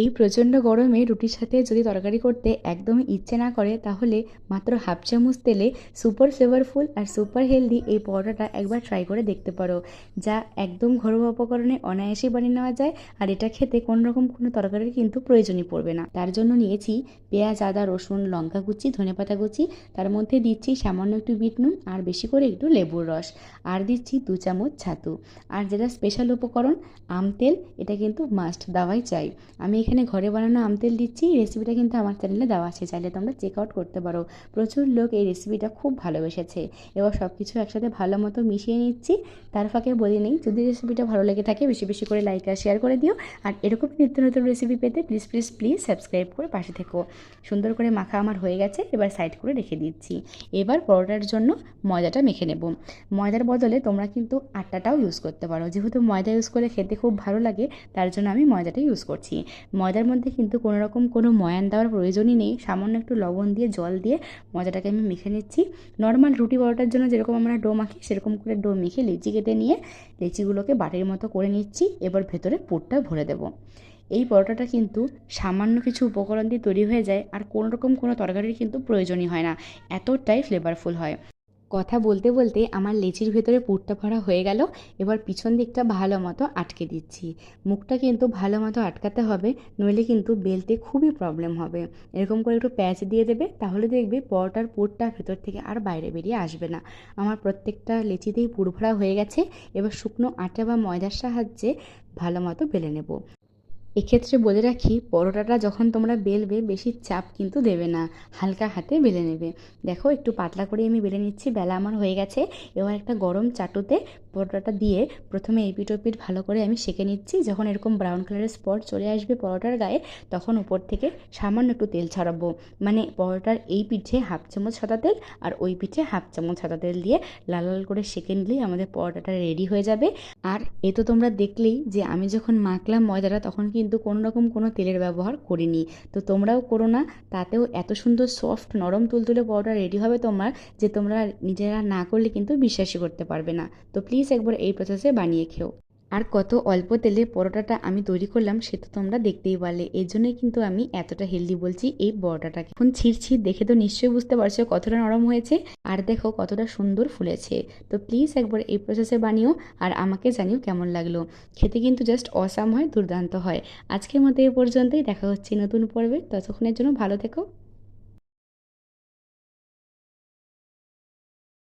এই প্রচণ্ড গরমে রুটির সাথে যদি তরকারি করতে একদমই ইচ্ছে না করে, তাহলে মাত্র হাফ চামচ তেলে সুপার ফ্লেভারফুল আর সুপার হেলদি এই পরোটাটা একবার ট্রাই করে দেখতে পারো, যা একদম ঘরোয়া উপকরণে অনায়াসেই বানিয়ে নেওয়া যায়। আর এটা খেতে কোনো রকম কোনো তরকারির কিন্তু প্রয়োজনই পড়বে না। তার জন্য নিয়েছি পেঁয়াজ, আদা, রসুন, লঙ্কা কুচি ধনেপাতা কুচি। তার মধ্যে দিচ্ছি সামান্য একটু বিট নুন আর বেশি করে একটু লেবুর রস। আর দিচ্ছি দু চামচ ছাতু। আর যেটা স্পেশাল উপকরণ, আম তেল, এটা কিন্তু মাস্ট দেওয়াই চাই। আমি এখানে ঘরে বানানো আম তেল দিচ্ছি। এই রেসিপিটা কিন্তু আমার চ্যানেলে দেওয়া আছে। চাইলে তোমরা চেক আউট করতে পারো। প্রচুর লোক এই রেসিপিটা খুব ভালোবেসেছে। এবার সব কিছু একসাথে ভালো মতো মিশিয়ে নিচ্ছি। তার ফাঁকে বলে নেই। যদি রেসিপিটা ভালো লেগে থাকে, বেশি বেশি করে লাইক আর শেয়ার করে দিও। আর এরকম নিত্য নতুন রেসিপি পেতে প্লিজ প্লিজ প্লিজ সাবস্ক্রাইব করে পাশে থেকো। সুন্দর করে মাখা আমার হয়ে গেছে। এবার সাইড করে রেখে দিচ্ছি। এবার পরোটার জন্য ময়দাটা মেখে নেব। ময়দার বদলে তোমরা কিন্তু আটাটাও ইউজ করতে পারো। যেহেতু ময়দা ইউজ করে খেতে খুব ভালো লাগে, তার জন্য আমি ময়দাটা ইউজ করছি। ময়দার মধ্যে কিন্তু কোনো রকম কোনো ময়ান দেওয়ার প্রয়োজনই নেই। সামান্য একটু লবণ দিয়ে, জল দিয়ে ময়দাটাকে আমি মেখে নিচ্ছি। নর্মাল রুটি পরোটার জন্য যেরকম আমরা ডো মাখি, সেরকম করে ডো মেখে লেচি কেটে নিয়ে লেচিগুলোকে বাটির মতো করে নিচ্ছি। এবার ভেতরে পুরটা ভরে দেবো। এই পরোটাটা কিন্তু সামান্য কিছু উপকরণ দিয়ে তৈরি হয়ে যায় আর কোনো রকম কোনো তরকারির কিন্তু প্রয়োজনই হয় না। এতটাই ফ্লেভারফুল হয়। কথা বলতে বলতে আমার লেচির ভেতরে পুরটা ভরা হয়ে গেল। এবার পিছন দিকটা ভালো মতো আটকে দিচ্ছি। মুখটা কিন্তু ভালো মতো আটকাতে হবে, নইলে কিন্তু বেলতে খুবই প্রবলেম হবে। এরকম করে একটু প্যাচ দিয়ে দেবে, তাহলে দেখবে পরোটার পুরটা ভেতর থেকে আর বাইরে বেরিয়ে আসবে না। আমার প্রত্যেকটা লেচিতেই পুর ভরা হয়ে গেছে। এবার শুকনো আটা বা ময়দার সাহায্যে ভালো মতো বেলে নেব। এক্ষেত্রে বলে রাখি, পরোটাটা যখন তোমরা বেলবে বেশি চাপ কিন্তু দেবে না, হালকা হাতে বেলে নেবে। দেখো একটু পাতলা করে আমি বেলে নিচ্ছি, বেলা আমার হয়ে গেছে। এবার একটা গরম চাটুতে পরোটাটা দিয়ে প্রথমে এপিট ওপিট ভালো করে আমি সেঁকে নিচ্ছি। যখন এরকম ব্রাউন কালারের স্পট চলে আসবে পরোটার গায়ে, তখন উপর থেকে সামান্য একটু তেল ছড়াবো। মানে পরোটার এই পিঠে হাফ চামচ সাদা তেল আর ওই পিঠে হাফ চামচ সাদা তেল দিয়ে লাল লাল করে সেঁকে নিলেই আমাদের পরোটাটা রেডি হয়ে যাবে। আর এ তো তোমরা দেখলেই যে আমি যখন মাখলাম ময়দাটা, তখন কিন্তু কোনো রকম কোনো তেলের ব্যবহার করিনি। তো তোমরাও করো না, তাতেও এত সুন্দর সফট নরম তুলতুলে পরোটা রেডি হবে তোমার, যে তোমরা নিজেরা না করলে কিন্তু বিশ্বাসই করতে পারবে না। তো প্লিজ একবার এই প্রসেসে বানিয়ে খেও। আর কত অল্প তেলে পরোটাটা আমি তৈরি করলাম, সে তো তোমরা দেখতেই পারলে। এর জন্যই কিন্তু আমি এতটা হেলদি বলছি এই পরোটাটাকে। এখন ছিঁড়ছি দেখে তো নিশ্চয়ই বুঝতে পারছ কতটা নরম হয়েছে। আর দেখো কতটা সুন্দর ফুলেছে। তো প্লিজ একবার এই প্রসেসে বানিও আর আমাকে জানিও কেমন লাগল। খেতে কিন্তু জাস্ট অসাম হয়, দুর্দান্ত হয়। আজকের মতো এ পর্যন্তই। দেখা হচ্ছে নতুন পর্বে। ততক্ষণের জন্য ভালো থেকো।